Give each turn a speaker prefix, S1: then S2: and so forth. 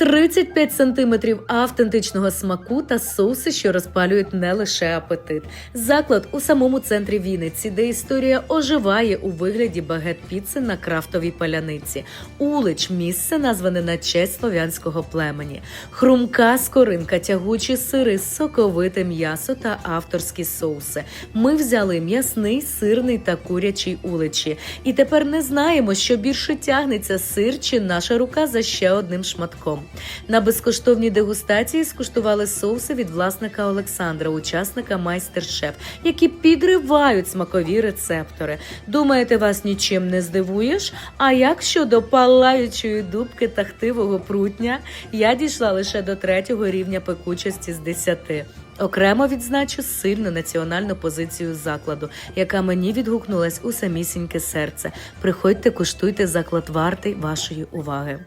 S1: 35 сантиметрів автентичного смаку та соуси, що розпалюють не лише апетит. Заклад у самому центрі Вінниці, де історія оживає у вигляді багет-піци на крафтовій паляниці. Улич місце назване на честь слов'янського племені. Хрумка скоринка, тягучі сири, соковите м'ясо та авторські соуси. Ми взяли м'ясний, сирний та курячий уличі. І тепер не знаємо, що більше тягнеться сир чи наша рука за ще одним шматком. На безкоштовній дегустації скуштували соуси від власника Олександра, учасника майстер-шеф, які підривають смакові рецептори. Думаєте, вас нічим не здивуєш? А як щодо палаючої дубки та хтивого прутня, я дійшла лише до третього рівня пекучості з 10. Окремо відзначу сильну національну позицію закладу, яка мені відгукнулась у самісіньке серце. Приходьте, куштуйте заклад вартий вашої уваги.